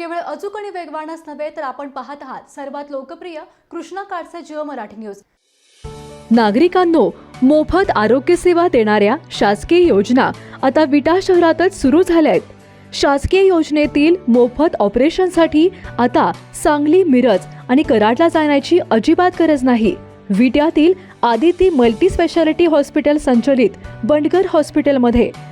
केवळ अचूक आणि वेगवानच नव्हे तर आपण पाहत आहात सर्वात लोकप्रिय कृष्णा काडचे जिओ मराठी न्यूज. नागरिकांनो मोफत आरोग्य सेवा देणाऱ्या शासकीय योजना आता विटा शहरातच सुरू झाल्या आहेत शासकीय योजनेतील मोफत ऑपरेशनसाठी आता सांगली मिरज आणि कराडला जाण्याची अजिबात गरज नाही. विट्यातील आदिती मल्टी स्पेशालिटी हॉस्पिटल संचलित बंडगर हॉस्पिटलमध्ये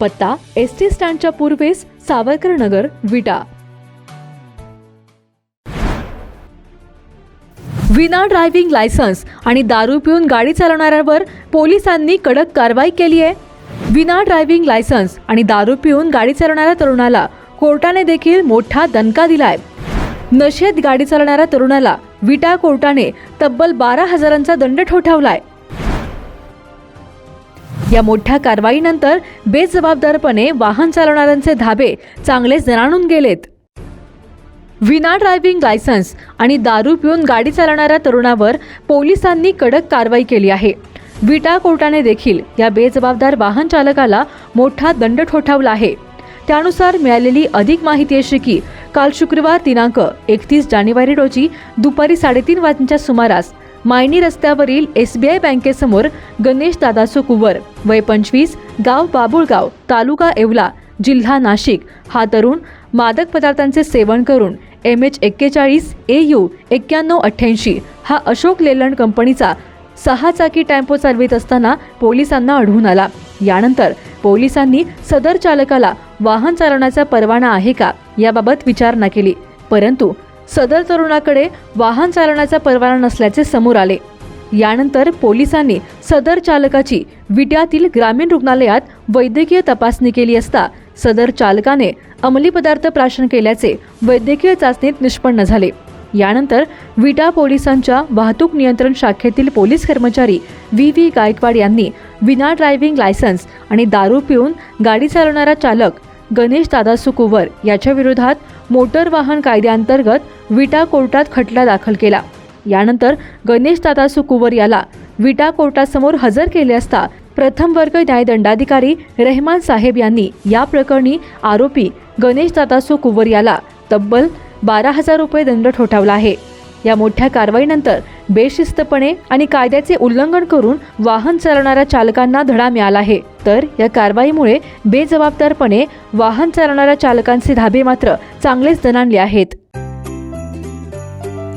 पत्ता एस टी स्टँडच्या पूर्वेस सावरकर नगर विटा. विना ड्रायव्हिंग लायसन्स आणि दारू पिऊन गाडी चालवणाऱ्यांवर पोलिसांनी कडक कारवाई केली आहे. विना ड्रायव्हिंग लायसन्स आणि दारू पिऊन गाडी चालवणाऱ्या तरुणाला कोर्टाने देखील मोठा दणका दिलाय. नशेत गाडी चालवणाऱ्या तरुणाला विटा कोर्टाने तब्बल बारा हजारांचा दंड ठोठावलाय. या मोठ्या कारवाईनंतर बेजबाबदारपणे वाहन चालवणाऱ्यांचे धाबे चांगलेच जणाणून गेलेत. विना ड्रायव्हिंग लायसन्स आणि दारू पिऊन गाडी चालवणाऱ्या तरुणावर पोलिसांनी कडक कारवाई केली आहे. विटा कोर्टाने देखील या बेजबाबदार वाहन चालकाला मोठा दंड ठोठावला आहे. त्यानुसार मिळालेली अधिक माहिती अशी की काल शुक्रवार दिनांक एकतीस जानेवारी रोजी दुपारी साडेतीन वाजण्याच्या सुमारास मायनी रस्त्यावरील एस बी आय बँकेसमोर गणेश दादासू कुवर वय पंचवीस गाव बाबुळगाव तालुका येवला जिल्हा नाशिक. हा तरुण मादक पदार्थांचे सेवन करून एम एच एक्केचाळीस ए यू एक्क्याण्णव अठ्ठ्याऐंशी हा अशोक लेलंड कंपनीचा सहा चाकी टेम्पो चालवित असताना पोलिसांना आढळून आला. यानंतर पोलिसांनी सदर चालकाला वाहन चालवण्याचा परवाना आहे का याबाबत विचारणा केली. परंतु सदर तरुणाकडे वाहन चालवण्याचा परवाना नसल्याचे समोर आले. यानंतर पोलिसांनी सदर चालकाची विट्यातील ग्रामीण रुग्णालयात वैद्यकीय तपासणी केली असता सदर चालकाने अंमली पदार्थ प्राशन केल्याचे वैद्यकीय चाचणीत निष्पन्न झाले. यानंतर विटा पोलिसांच्या वाहतूक नियंत्रण शाखेतील पोलीस कर्मचारी व्ही व्ही गायकवाड यांनी विना ड्रायव्हिंग लायसन्स आणि दारू पिऊन गाडी चालवणारा चालक गणेश दादासुकुवर याच्या विरोधात मोटर वाहन कायद्याअंतर्गत विटा कोर्टात खटला दाखल केला. यानंतर गणेश दादा सुकुवर याला विटा कोर्टासमोर हजर केले असता प्रथम वर्ग न्यायदंडाधिकारी रेहमान साहेब यांनी या प्रकरणी आरोपी गणेश दादासू कुंवर याला तब्बल बारा हजार रुपये दंड ठोठावला आहे. या मोठ्या कारवाईनंतर बेशिस्तपणे आणि कायद्याचे उल्लंघन करून वाहन चालवणाऱ्या चालकांना धडा मिळाला आहे. तर या कारवाईमुळे बेजबाबदारपणे वाहन चालवणाऱ्या चालकांचे धाबे मात्र चांगलेच दणाणले आहेत.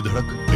धडक.